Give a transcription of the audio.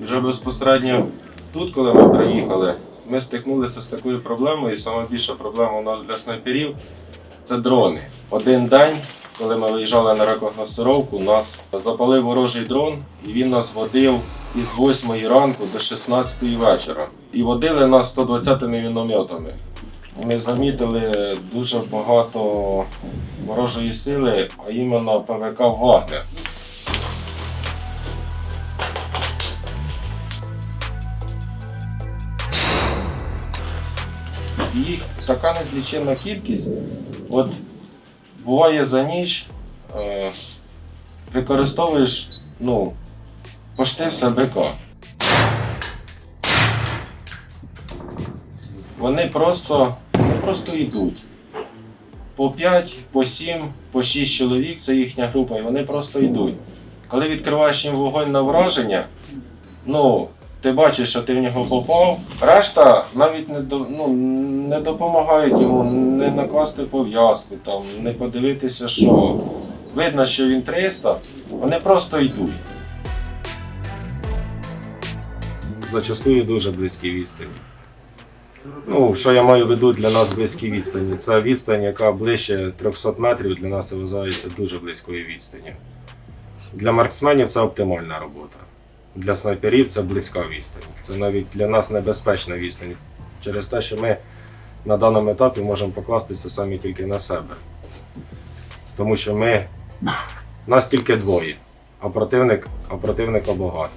Вже безпосередньо тут, коли ми приїхали, ми стикнулися з такою проблемою. І найбільша проблема у нас для снайперів це дрони. Один день, коли ми виїжджали на рекогносцировку, нас запалив ворожий дрон, і він нас водив із 8 ранку до 16 вечора. І водили нас 120 мінометами. Ми замітили дуже багато ворожої сили, а іменно ПВК Вагнер. Їх така незліченна кількість. От буває за ніч е, використовуєш ну, пошти все БК. Вони просто, вони просто йдуть. По 5, по 7, по 6 чоловік це їхня група, і вони просто йдуть. Коли відкриваєш їм вогонь на враження, ну, ти бачиш, що ти в нього попав. Решта навіть не, до, ну, не допомагають йому не накласти пов'язку, там, не подивитися, що видно, що він 300, вони просто йдуть. Зачастую дуже близькі відстані. Ну, що я маю в виду для нас близькі відстані? Це відстань, яка ближче 300 метрів для нас вважається дуже близькою відстані. Для марксменів це оптимальна робота. Для снайперів це близька відстань. Це навіть для нас небезпечна відстань. Через те, що ми на даному етапі можемо покластися самі тільки на себе. Тому що ми нас тільки двоє, а противник, а противника багато.